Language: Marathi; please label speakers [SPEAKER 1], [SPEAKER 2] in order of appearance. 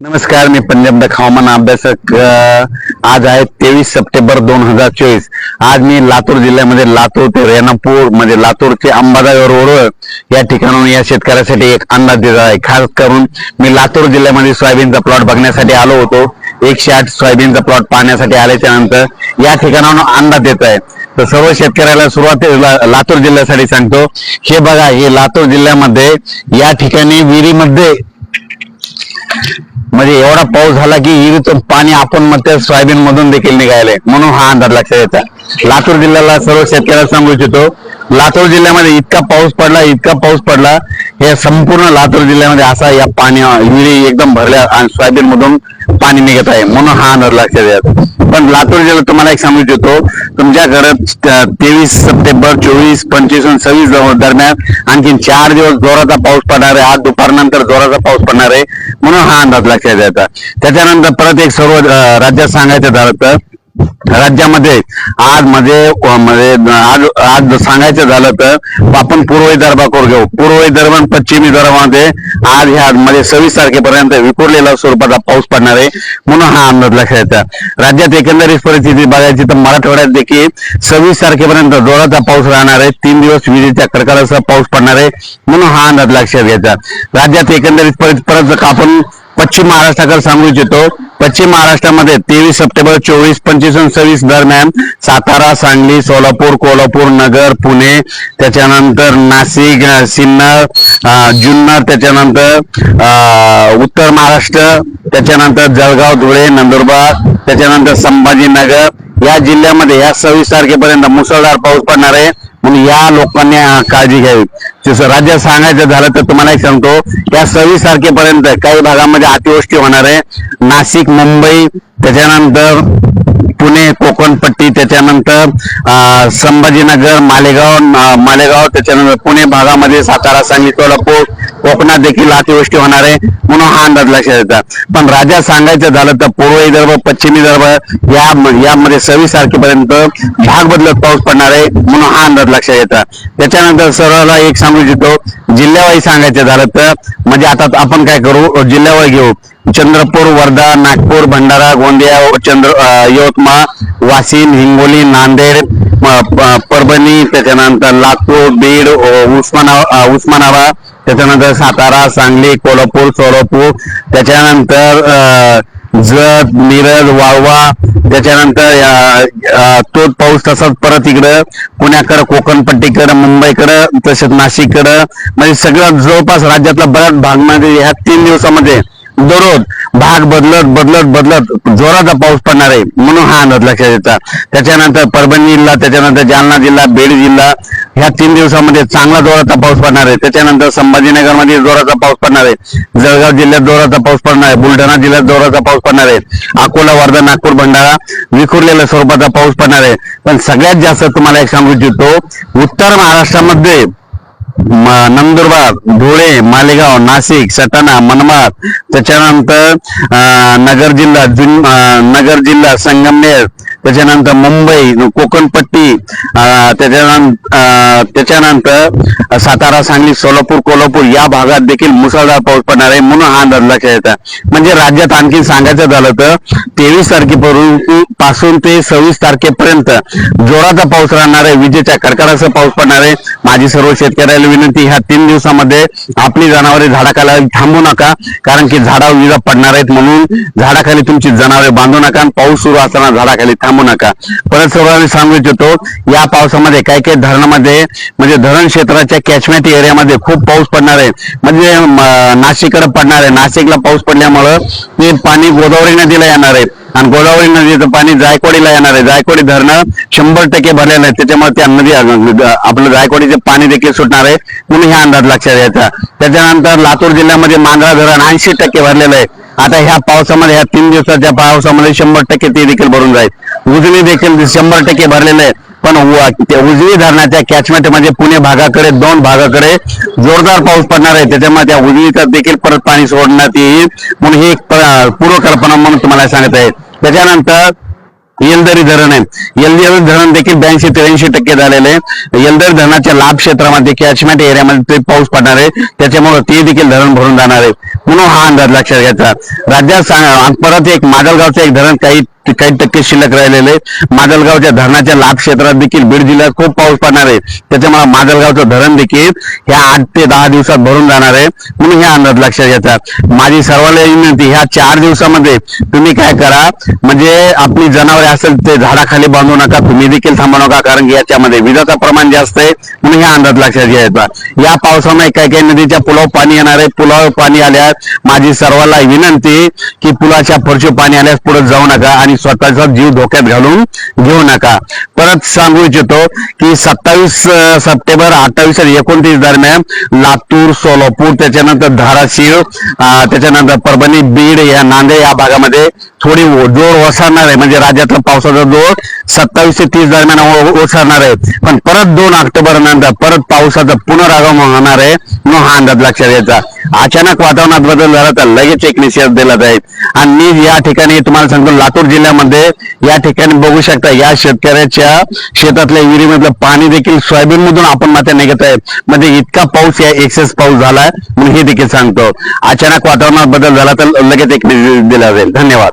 [SPEAKER 1] नमस्कार मी पंजाब द हवामान अभ्यासक आज आहे तेवीस सप्टेंबर दोन हजार चोवीस. आज मी लातूर जिल्ह्यामध्ये लातूर ते रेणापूर म्हणजे लातूरचे अंबादागर रोड या ठिकाणून या शेतकऱ्यासाठी एक अंदाज देत आहे. खास करून मी लातूर जिल्ह्यामध्ये सोयाबीनचा प्लॉट बघण्यासाठी आलो होतो. एकशे आठ सोयाबीनचा प्लॉट पाहण्यासाठी आल्याच्यानंतर या ठिकाणाहून अंदाज देत आहे. तर सर्व शेतकऱ्याला सुरुवातीला लातूर जिल्ह्यासाठी सांगतो. हे बघा हे लातूर जिल्ह्यामध्ये या ठिकाणी विहिरीमध्ये म्हणजे एवढा पाऊस झाला की विहिरीतून पाणी आपण मग त्या सोयाबीन मधून देखील निघायला. म्हणून हा अंदाज लक्षात येतात लातूर जिल्ह्याला सर्व शेतकऱ्याला सांगू इच्छितो लातूर जिल्ह्यामध्ये इतका पाऊस पडला इतका पाऊस पडला हे संपूर्ण लातूर जिल्ह्यामध्ये असा या पाणी विहिरी एकदम भरल्या आणि सोयाबीन मधून पाणी निघत आहे. म्हणून हा अंदाज लक्षात येत. पण लातूर जिल्ह्यात तुम्हाला एक सांगू इच्छितो तुमच्या घरात तेवीस सप्टेंबर चोवीस पंचवीस आणि सव्वीस दरम्यान आणखी चार दिवस जोराचा पाऊस पडणार आहे. आज दुपारनंतर जोराचा पाऊस पडणार आहे. म्हणून हा अंदाज लक्षात येतात त्याच्यानंतर परत एक सर्व राज्यात सांगायचं झालं तर राज्यामध्ये आज म्हणजे आज आज सांगायचं झालं तर आपण पूर्व विदर्भाकडे घेऊ. पूर्व विदर्भ आणि पश्चिम विदर्भामध्ये आज ह्या म्हणजे सव्वीस तारखेपर्यंत विखुरलेला स्वरूपाचा पाऊस पडणार आहे म्हणून हा अंदाज लक्षात येतात राज्यात एकंदरीत परिस्थिती बघायची तर मराठवाड्यात देखील सव्वीस तारखेपर्यंत जोराचा पाऊस राहणार आहे. तीन दिवस विजेच्या कडकडासह पाऊस पडणार आहे म्हणून हा अंदाज लक्षात घ्यायचा राज्यात एकंदरीत परत आपण पश्चिम महाराष्ट्राकडे सांगू इच्छितो पश्चिम महाराष्ट्रामध्ये तेवीस सप्टेंबर चोवीस पंचवीस आणि सव्वीस दरम्यान सातारा सांगली सोलापूर कोल्हापूर नगर पुणे त्याच्यानंतर नाशिक सिन्नर जुन्नर त्याच्यानंतर अं, उत्तर महाराष्ट्र त्याच्यानंतर जळगाव धुळे नंदुरबार त्याच्यानंतर संभाजीनगर. या जिल्ह्यामध्ये या सव्वीस तारखेपर्यंत मुसळधार पाऊस पडणार आहे. म्हणून या लोकांनी काळजी घ्यावी. जसं राज्यात सांगायचं झालं तर तुम्हाला एक सांगतो या सव्वीस तारखेपर्यंत काही भागामध्ये अतिवृष्टी होणार आहे. नाशिक मुंबई त्याच्यानंतर पुणे कोकणपट्टी त्याच्यानंतर संभाजीनगर मालेगाव मालेगाव त्याच्यानंतर पुणे भागामध्ये सातारा सांगली कोल्हापूर कोकणात देखील अतिवृष्टी होणार आहे म्हणून हा। अंदाज लक्षात येतात पण राज्यात सांगायचं झालं तर पूर्व विदर्भ पश्चिम विदर्भ या यामध्ये सव्वीस तारखेपर्यंत भाग बदलत पाऊस पडणार आहे म्हणून हा अंदाज लक्षात येतात त्याच्यानंतर सर्वाला एक सांगू इच्छितो जिल्ह्यावाई सांगायचं झालं तर म्हणजे आता आपण काय करू जिल्ह्यावाई घेऊ। चंद्रपूर वर्धा नागपूर भंडारा गोंदिया चंद्र यवतमाळ वाशिम हिंगोली नांदेड परभणी त्याच्यानंतर लातूर बीड अं, उस्माना उस्मानाबाद त्याच्यानंतर सातारा सांगली कोल्हापूर सोलापूर त्याच्यानंतर जत मिरज वाळवा त्याच्यानंतर तो तोच पाऊस तसाच परत इकडं पुण्याकडं कोकणपट्टीकडं मुंबईकडं तसेच नाशिककडं म्हणजे सगळं जवळपास राज्यातला बऱ्याच भागमध्ये म्हणजे ह्या तीन दिवसामध्ये दररोज भाग बदलत बदलत बदलत जोराचा पाऊस पडणार आहे. म्हणून हा अंदाज लक्षात येतात. त्याच्यानंतर परभणी जिल्हा त्याच्यानंतर जालना जिल्हा बीड जिल्हा ह्या तीन दिवसामध्ये चांगला जोराचा पाऊस पडणार आहे. त्याच्यानंतर संभाजीनगरमध्ये जोराचा पाऊस पडणार आहे. जळगाव जिल्ह्यात जोराचा पाऊस पडणार आहे. बुलढाणा जिल्ह्यात जोराचा पाऊस पडणार आहे. अकोला वर्धा नागपूर भंडारा विखुरलेल्या स्वरूपाचा पाऊस पडणार आहे. पण सगळ्यात जास्त तुम्हाला एक सांगू इच्छितो उत्तर महाराष्ट्रामध्ये नंदुरबार धुळे मालेगाव नाशिक सटाणा मनमाड त्याच्यानंतर अं, नगर जिल्हा जुन नगर जिल्हा संगमनेर त्याच्यानंतर मुंबई कोकणपट्टी त्याच्यानंतर त्याच्यानंतर सातारा सांगली सोलापूर कोल्हापूर या भागात देखील मुसळधार पाऊस पडणार आहे म्हणून हा अंदाज लक्षात येतात म्हणजे राज्यात आणखी सांगायचं झालं तर तेवीस तारखेपासून पासून ते सव्वीस तारखेपर्यंत जोराचा पाऊस राहणार आहे विजेच्या कडकडाचा पाऊस पडणार आहे. माझी सर्व शेतकऱ्याला विनंती ह्या तीन दिवसामध्ये आपली जनावरे झाडाखाला थांबू नका कारण की झाडावर विजा पडणार आहेत म्हणून झाडाखाली तुमची जनावरे बांधू नका आणि पाऊस सुरू असताना झाडाखाली थांब. नका. परत सर्वांनी सांगू इच्छितो या पावसामध्ये काही काही धरणामध्ये म्हणजे धरण क्षेत्राच्या कॅचमेंट एरियामध्ये खूप पाऊस पडणार आहे. म्हणजे नाशिककडे पडणार आहे. नाशिकला पाऊस पडल्यामुळं ते पाणी गोदावरी नदीला येणार आहे. आणि गोदावरी नदीचं पाणी जायकवाडीला येणार आहे. जायकवाडी धरणं शंभर टक्के भरलेलं आहे. त्याच्यामुळे त्या नदी आपलं जायकवाडीचे पाणी देखील सुटणार आहे. म्हणून ह्या अंदाज लक्षात घ्यायचा. त्याच्यानंतर लातूर जिल्ह्यामध्ये मांजरा धरण ऐंशी टक्के भरलेलं आहे. आता ह्या पावसामध्ये ह्या तीन दिवसाच्या पावसामध्ये शंभर टक्के ते देखील भरून जाईल. उजनी देखील शंभर टक्के भरलेले आहे. पण उजनी धरणाच्या कॅचमेंटमध्ये पुणे भागाकडे दोन भागाकडे जोरदार पाऊस पडणार आहे. त्याच्यामुळे त्या उजनीचा देखील परत पाणी सोडण्यात येईल म्हणून ही एक पूर्वकल्पना म्हणून तुम्हाला सांगत आहे. त्याच्यानंतर येलदरी धरण आहे. येलदरी धरण देखील ब्याऐंशी त्र्याऐंशी टक्के झालेले आहे. येलदरी धरणाच्या लाभ क्षेत्रामध्ये कॅचमेंट एरियामध्ये पाऊस पडणार आहे. त्याच्यामुळे ते देखील धरण भरून जाणार आहे. म्हणून हा अंदाज लक्षात घ्यायचा. राज्यात परत एक माजलगावचं एक धरण काही काही टक्के शिल्लक राहिलेले माजलगावच्या धरणाच्या लाभ क्षेत्रात देखील बीड जिल्ह्यात खूप पाऊस पडणार आहे. त्याच्यामुळे माजलगावचं धरण देखील ह्या आठ ते दहा दिवसात भरून जाणार आहे. म्हणून हे अंदाज लक्षात घ्यायचा. माझी सर्वांना विनंती ह्या चार दिवसामध्ये तुम्ही काय करा म्हणजे आपली जनावरे असेल ते झाडाखाली बांधू नका तुम्ही देखील थांबू नका कारण की याच्यामध्ये विजाचं प्रमाण जास्त आहे. म्हणून हे अंदाज लक्षात घ्यायचा. या पावसामुळे काही काही नदीच्या पुलावर पाणी येणार आहे. पुलावर पाणी आल्या आल्यास माझी सर्वांना विनंती की पुलाच्या फरशी पाणी आल्यास पुढे जाऊ नका आणि स्वतःचा जीव धोक्यात घालून घेऊ नका. परत सांगू इच्छितो की सत्तावीस सप्टेंबर अठ्ठावीस आणि एकोणतीस दरम्यान लातूर सोलापूर त्याच्यानंतर धाराशिव त्याच्यानंतर परभणी बीड या नांदेड या भागामध्ये थोडी जोर ओसरणार आहे. म्हणजे राज्यातला पावसाचा जोर सत्तावीस ते तीस दरम्यान ओसरणार आहे. पण परत दोन ऑक्टोबर नंतर परत पावसाचं पुनरागमन होणार आहे. म्हणून हा अंदाज लक्षात घ्यायचा. अचानक वातावरणात बदल झाला तर लगेच एक निषेध दिला जाईल. आणि मी या ठिकाणी तुम्हाला सांगतो लातूर जिल्ह्यामध्ये या ठिकाणी बघू शकता या शेतकऱ्याच्या शेतातल्या विहिरीमधलं पाणी देखील सोयाबीन मधून आपण मात्र निघत आहे. म्हणजे इतका पाऊस या एक्सेस पाऊस झालाय म्हणून हे देखील सांगतो. अचानक वातावरणात बदल झाला तर लगेच एक निषेध दिला जाईल. धन्यवाद.